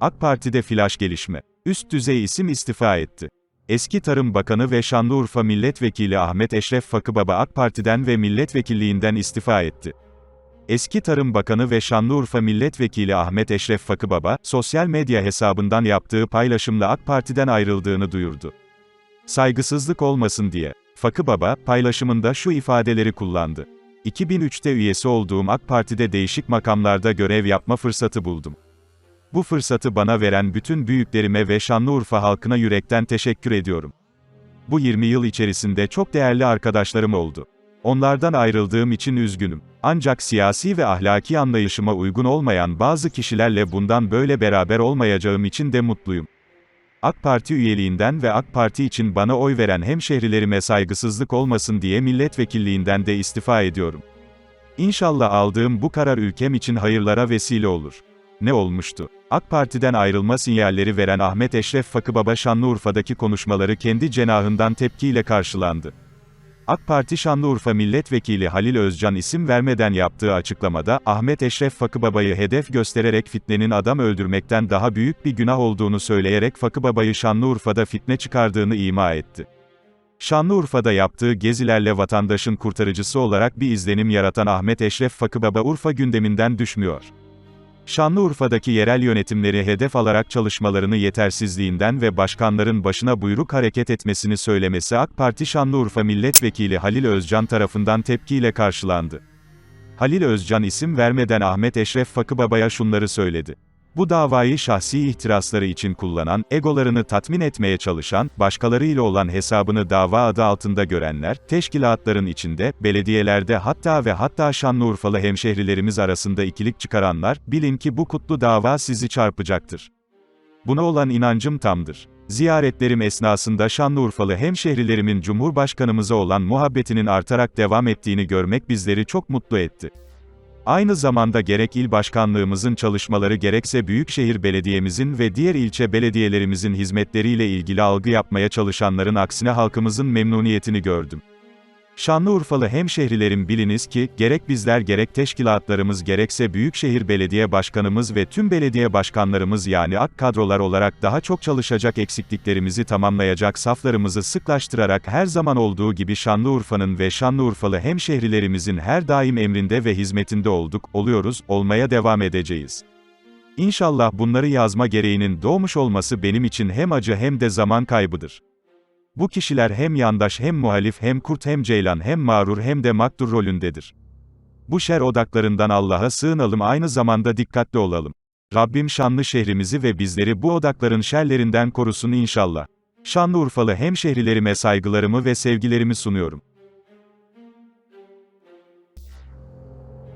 AK Parti'de flash gelişme. Üst düzey isim istifa etti. Eski Tarım Bakanı ve Şanlıurfa Milletvekili Ahmet Eşref Fakıbaba AK Parti'den ve milletvekilliğinden istifa etti. Eski Tarım Bakanı ve Şanlıurfa Milletvekili Ahmet Eşref Fakıbaba, sosyal medya hesabından yaptığı paylaşımla AK Parti'den ayrıldığını duyurdu. Saygısızlık olmasın diye. Fakıbaba, paylaşımında şu ifadeleri kullandı. 2003'te üyesi olduğum AK Parti'de değişik makamlarda görev yapma fırsatı buldum. Bu fırsatı bana veren bütün büyüklerime ve Şanlıurfa halkına yürekten teşekkür ediyorum. Bu 20 yıl içerisinde çok değerli arkadaşlarım oldu. Onlardan ayrıldığım için üzgünüm. Ancak siyasi ve ahlaki anlayışıma uygun olmayan bazı kişilerle bundan böyle beraber olmayacağım için de mutluyum. AK Parti üyeliğinden ve AK Parti için bana oy veren hemşehrilerime saygısızlık olmasın diye milletvekilliğinden de istifa ediyorum. İnşallah aldığım bu karar ülkem için hayırlara vesile olur. Ne olmuştu? AK Parti'den ayrılma sinyalleri veren Ahmet Eşref Fakıbaba Şanlıurfa'daki konuşmaları kendi cenahından tepkiyle karşılandı. AK Parti Şanlıurfa Milletvekili Halil Özcan isim vermeden yaptığı açıklamada, Ahmet Eşref Fakıbaba'yı hedef göstererek fitnenin adam öldürmekten daha büyük bir günah olduğunu söyleyerek Fakıbaba'yı Şanlıurfa'da fitne çıkardığını ima etti. Şanlıurfa'da yaptığı gezilerle vatandaşın kurtarıcısı olarak bir izlenim yaratan Ahmet Eşref Fakıbaba Urfa gündeminden düşmüyor. Şanlıurfa'daki yerel yönetimleri hedef alarak çalışmalarını yetersizliğinden ve başkanların başına buyruk hareket etmesini söylemesi AK Parti Şanlıurfa Milletvekili Halil Özcan tarafından tepkiyle karşılandı. Halil Özcan isim vermeden Ahmet Eşref Fakıbaba'ya şunları söyledi. Bu davayı şahsi ihtirasları için kullanan, egolarını tatmin etmeye çalışan, başkalarıyla olan hesabını dava adı altında görenler, teşkilatların içinde, belediyelerde hatta ve hatta Şanlıurfalı hemşehrilerimiz arasında ikilik çıkaranlar, bilin ki bu kutlu dava sizi çarpacaktır. Buna olan inancım tamdır. Ziyaretlerim esnasında Şanlıurfalı hemşehrilerimin Cumhurbaşkanımıza olan muhabbetinin artarak devam ettiğini görmek bizleri çok mutlu etti. Aynı zamanda gerek il başkanlığımızın çalışmaları gerekse Büyükşehir Belediye'mizin ve diğer ilçe belediyelerimizin hizmetleriyle ilgili algı yapmaya çalışanların aksine halkımızın memnuniyetini gördüm. Şanlıurfalı hemşehrilerim biliniz ki, gerek bizler gerek teşkilatlarımız gerekse Büyükşehir Belediye Başkanımız ve tüm belediye başkanlarımız yani AK kadrolar olarak daha çok çalışacak eksikliklerimizi tamamlayacak saflarımızı sıklaştırarak her zaman olduğu gibi Şanlıurfa'nın ve Şanlıurfalı hemşehrilerimizin her daim emrinde ve hizmetinde olduk, oluyoruz, olmaya devam edeceğiz. İnşallah bunları yazma gereğinin doğmuş olması benim için hem acı hem de zaman kaybıdır. Bu kişiler hem yandaş hem muhalif hem kurt hem ceylan hem mağrur hem de maktur rolündedir. Bu şer odaklarından Allah'a sığınalım aynı zamanda dikkatli olalım. Rabbim şanlı şehrimizi ve bizleri bu odakların şerlerinden korusun inşallah. Şanlıurfalı hemşehrilerime saygılarımı ve sevgilerimi sunuyorum.